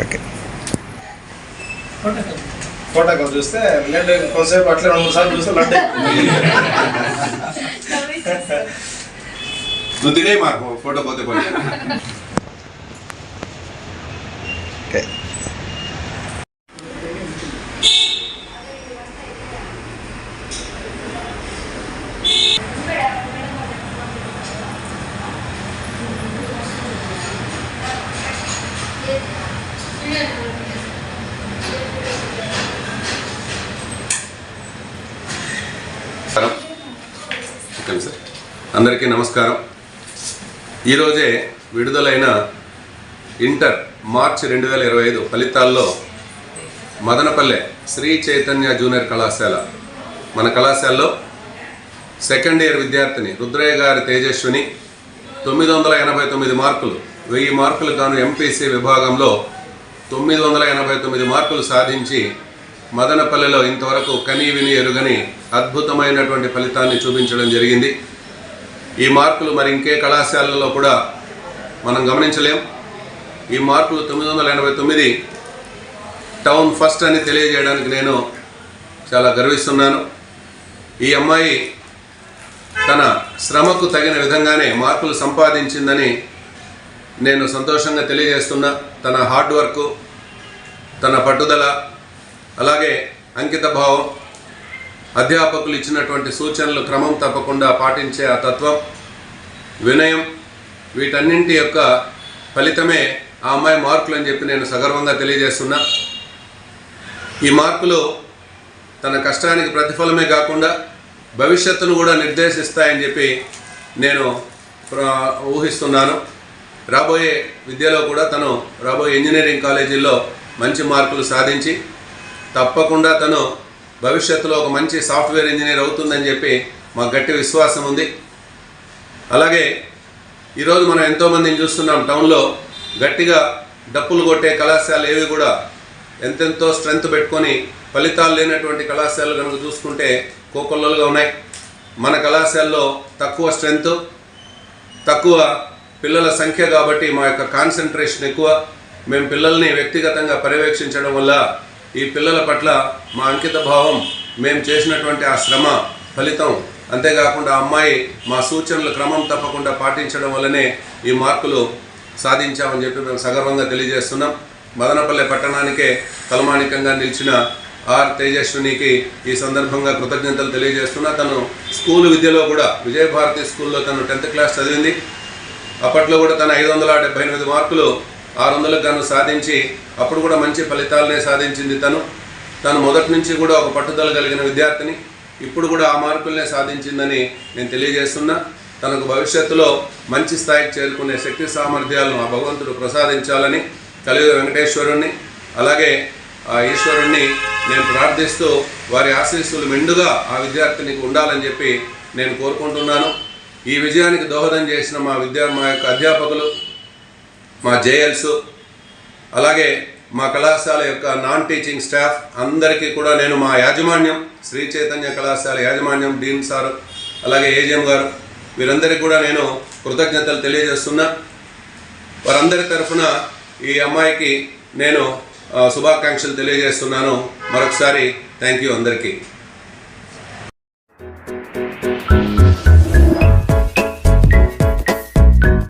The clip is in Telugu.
ఓకే. ఫోటో కాల్ చూస్తే లడ్డు కొంతసేపు అట్లా రెండు మూడు సార్లు చూస్తే లడ్డు నువ్వు తినే మాకు ఫోటో పోతే పోయి ఓకే సార్. అందరికీ నమస్కారం. ఈరోజే విడుదలైన ఇంటర్ మార్చి రెండు వేల ఇరవై ఐదు ఫలితాల్లో మదనపల్లె శ్రీ చైతన్య జూనియర్ కళాశాల. మన కళాశాలలో సెకండ్ ఇయర్ విద్యార్థిని రుద్రయ్య గారి తేజస్విని తొమ్మిది వందల ఎనభై తొమ్మిది మార్కులు వెయ్యి మార్కులు గాను ఎంపీసీ విభాగంలో తొమ్మిది వందల ఎనభై తొమ్మిది మార్కులు సాధించి మదనపల్లెలో ఇంతవరకు కనీ విని ఎరుగని అద్భుతమైనటువంటి ఫలితాన్ని చూపించడం జరిగింది. ఈ మార్కులు మరి ఇంకే కళాశాలలో కూడా మనం గమనించలేం. ఈ మార్కులు తొమ్మిది వందల ఎనభై తొమ్మిది టౌన్ ఫస్ట్ అని తెలియజేయడానికి నేను చాలా గర్విస్తున్నాను. ఈ అమ్మాయి తన శ్రమకు తగిన విధంగానే మార్కులు సంపాదించిందని నేను సంతోషంగా తెలియజేస్తున్నా. తన హార్డ్ వర్క్ తన పట్టుదల అలాగే అంకిత భావం అధ్యాపకులు ఇచ్చినటువంటి సూచనలు క్రమం తప్పకుండా పాటించే ఆ తత్వం వినయం వీటన్నింటి యొక్క ఫలితమే ఆ అమ్మాయి మార్కులు అని చెప్పి నేను సగర్వంగా తెలియజేస్తున్నా. ఈ మార్కులు తన కష్టానికి ప్రతిఫలమే కాకుండా భవిష్యత్తును కూడా నిర్దేశిస్తాయని చెప్పి నేను ఊహిస్తున్నాను. రాబోయే విద్యలో కూడా తను రాబోయే ఇంజనీరింగ్ కాలేజీల్లో మంచి మార్కులు సాధించి తప్పకుండా తను భవిష్యత్తులో ఒక మంచి సాఫ్ట్వేర్ ఇంజనీర్ అవుతుందని చెప్పి మాకు గట్టి విశ్వాసం ఉంది. అలాగే ఈరోజు మనం ఎంతోమందిని చూస్తున్నాం. టౌన్లో గట్టిగా డప్పులు కొట్టే కళాశాలలు ఏవి కూడా ఎంతెంతో స్ట్రెంగ్త్ పెట్టుకొని ఫలితాలు లేనటువంటి కళాశాలలు కనుక చూసుకుంటే కోకొల్లలుగా ఉన్నాయి. మన కళాశాలలో తక్కువ స్ట్రెంగ్త్ తక్కువ పిల్లల సంఖ్య కాబట్టి మా యొక్క కాన్సన్ట్రేషన్ ఎక్కువ. మేము పిల్లల్ని వ్యక్తిగతంగా పర్యవేక్షించడం వల్ల ఈ పిల్లల పట్ల మా అంకిత భావం మేము చేసినటువంటి ఆ శ్రమ ఫలితం అంతేకాకుండా అమ్మాయి మా సూచనలు క్రమం తప్పకుండా పాటించడం వల్లనే ఈ మార్కులు సాధించామని చెప్పి మేము సగర్వంగా తెలియజేస్తున్నాం. మదనపల్లె పట్టణానికే తలమానికంగా నిలిచిన ఆర్ తేజస్వినికి ఈ సందర్భంగా కృతజ్ఞతలు తెలియజేస్తున్నా. తను స్కూల్ విద్యలో కూడా విజయభారతి స్కూల్లో తను టెన్త్ క్లాస్ చదివింది. అప్పట్లో కూడా తన ఐదు వందల డెబ్బై ఎనిమిది మార్కులు ఆరు వందలకు గాను సాధించి అప్పుడు కూడా మంచి ఫలితాలనే సాధించింది తను. తను మొదటి నుంచి కూడా ఒక పట్టుదల కలిగిన విద్యార్థిని. ఇప్పుడు కూడా ఆ మార్కులనే సాధించిందని నేను తెలియజేస్తున్నా. తనకు భవిష్యత్తులో మంచి స్థాయికి చేరుకునే శక్తి సామర్థ్యాలను ఆ భగవంతుడు ప్రసాదించాలని కలియుగ వెంకటేశ్వరుణ్ణి అలాగే ఆ ఈశ్వరుణ్ణి నేను ప్రార్థిస్తూ వారి ఆశీస్సులు మెండుగా ఆ విద్యార్థినికి ఉండాలని చెప్పి నేను కోరుకుంటున్నాను. ఈ విజయానికి దోహదం చేసిన మా విద్యా మా యొక్క అధ్యాపకులు మా జేఎల్స్ అలాగే మా కళాశాల యొక్క నాన్ టీచింగ్ స్టాఫ్ అందరికీ కూడా నేను మా యాజమాన్యం శ్రీ చైతన్య కళాశాల యాజమాన్యం డీన్ సార్ అలాగే ఏజిఎం గారు వీరందరికీ కూడా నేను కృతజ్ఞతలు తెలియజేస్తున్నా. వారందరి తరఫున ఈ అమ్మాయికి నేను శుభాకాంక్షలు తెలియజేస్తున్నాను. మరొకసారి థ్యాంక్ యూ అందరికీ.